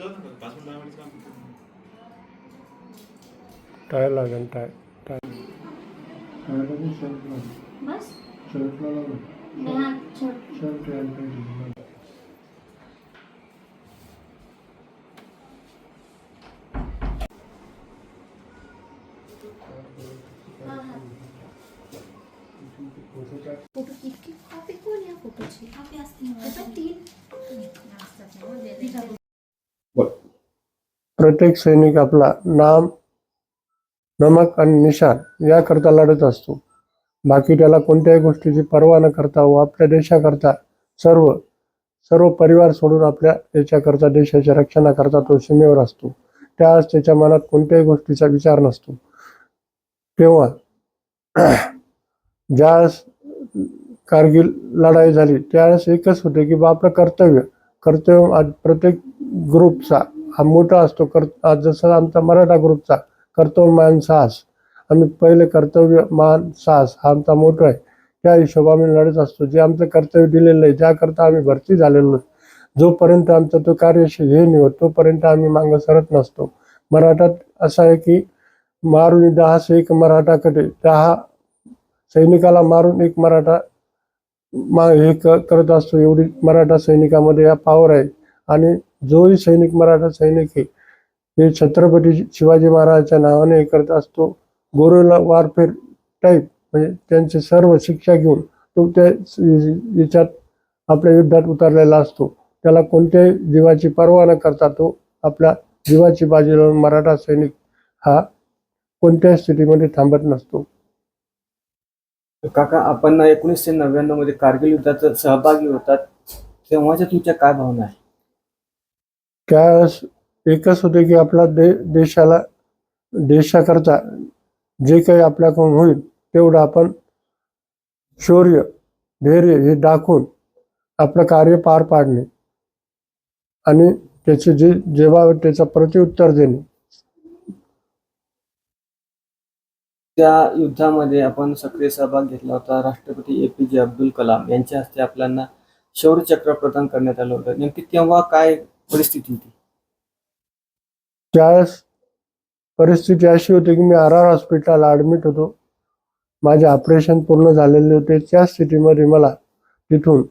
मी जाऊ नका पाच मिनिट दहा मिनिट काम करतो. टाय लागेल टाय टाय बस नाही हा शर्ट हा हा फोटो इतकी कॉपी कोण या फोटोची कॉपी असते त्याच्यात तीन प्रत्येक सैनिक आपला नाम नमक आणि निशाण याकरता लढत असतो. बाकी त्याला कोणत्याही गोष्टीची पर्वा न करता व आपल्या देशाकरता सर्व सर्व परिवार सोडून आपल्या याच्याकरता देशाच्या रक्षणाकरता तो सीमेवर असतो. त्यावेळेस त्याच्या मनात कोणत्याही गोष्टीचा विचार नसतो. तेव्हा ज्यावेळेस कारगिल लढाई झाली त्यावेळेस एकच होते की बा आपलं कर्तव्य कर्तव्य प्रत्येक ग्रुपचा. हा मोठा असतो कर जसं आमचा मराठा ग्रुपचा कर्तव्य मान साहस. आम्ही पहिले कर्तव्य मान साहस हा आमचा मोठा आहे. त्या हिशोबाने आम्ही लढत असतो. जे आमचं कर्तव्य दिलेलं आहे ज्याकरता आम्ही भरती झालेलो जोपर्यंत आमचं तो कार्यशील हे नाही होत तोपर्यंत आम्ही मागं सरत नसतो. मराठात असं आहे की मारून दहा एक मराठा कटे दहा सैनिकाला मारून एक मराठा मा हे क करत असतो. एवढी मराठा सैनिकामध्ये या पावर आहे. आणि जोही सैनिक मराठा सैनिक आहे हे छत्रपती शिवाजी महाराजांच्या नावाने हे करत असतो. गोरेला वारफेर टाईप म्हणजे त्यांचे सर्व शिक्षा घेऊन तो त्या याच्यात आपल्या युद्धात उतरलेला असतो. त्याला कोणत्याही जीवाची पर्वा न करता तो आपल्या जीवाची बाजी लावून मराठा सैनिक हा कोणत्याही स्थितीमध्ये थांबत नसतो. काका आपण एकोणीसशे नव्याण्णवमध्ये कारगिल युद्धात सहभागी होतात. तेव्हाच्या तुमच्या काय भावना आहे त्यावेळेस एकच होते की आपला दे देशाला देशाकरता जे काही आपल्याकडून होईल तेवढं आपण शौर्य धैर्य हे दाखवून आपलं कार्य पार पाडणे. आणि त्याचे जे जेव्हा त्याचं प्रतिउत्तर देणे. त्या युद्धामध्ये आपण सक्रिय सहभाग घेतला होता. राष्ट्रपती ए पी जे अब्दुल कलाम यांच्या हस्ते आपल्याला शौर्य चक्र प्रदान करण्यात आलं होतं. नेमकी तेव्हा काय परिस्थिती होती. त्यावेळेस परिस्थिती अशी होती की मी आर आर हॉस्पिटलला ॲडमिट होतो. माझे ऑपरेशन पूर्ण झालेले होते. त्या स्थितीमध्ये मला तिथून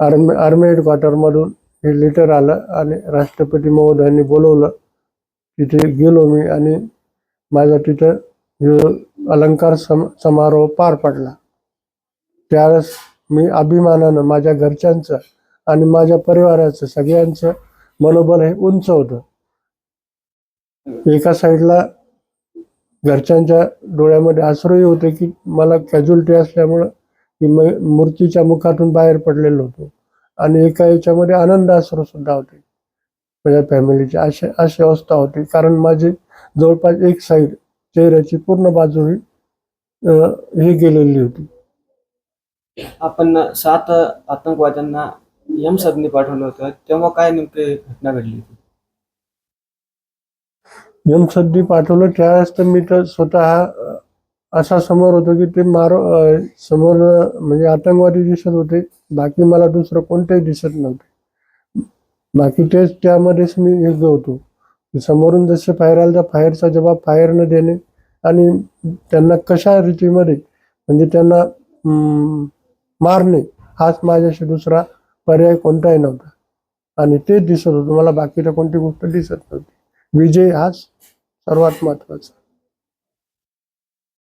आर्मी आर्मी हेडक्वार्टरमधून हे लेटर आलं आणि राष्ट्रपती महोदयांनी बोलवलं. तिथे गेलो मी आणि माझा तिथं अलंकार सम समारोह पार पडला. त्यावेळेस मी अभिमानानं माझ्या घरच्यांचं आणि माझ्या परिवाराचं सगळ्यांचं मनोबल हे उंच होतं. एका साईडला घरच्यांच्या डोळ्यामध्ये आश्रय होते की मला कॅज्युअलिटी असल्यामुळं मी मूर्तीच्या मुखातून बाहेर पडलेलो होतो. आणि एका याच्यामध्ये आनंद आश्रय सुद्धा होते. माझ्या फॅमिलीची अशी अशी अवस्था होती. कारण माझी जवळपास एक साईड चेहऱ्याची पूर्ण बाजू ही हे गेलेली होती. आपण सात आतंकवाद्यांना यम सदनी पाठवलं होतं. तेव्हा काय नेमके घटना घडली होती? यमसद्दी पाठवलं त्यावेळेस तर मी तर स्वतः असा समोर होतो की ते मारो अं, समोर म्हणजे आतंकवादी दिसत होते. बाकी मला दुसरं कोणतंही दिसत नव्हते. बाकी तेच त्यामध्येच मी योग्य होतो. समोरून जसे फायर आलं तर फायरचा जबाब फायर न देणे आणि त्यांना कशा रीतीमध्ये म्हणजे त्यांना अं, मारणे हाच माझ्याशी दुसरा पर्याय कोणताही नव्हता. आणि तेच दिसत होतं. मला बाकीच्या कोणती गोष्ट दिसत नव्हती. विजय हाच सर्वात महत्त्वाचा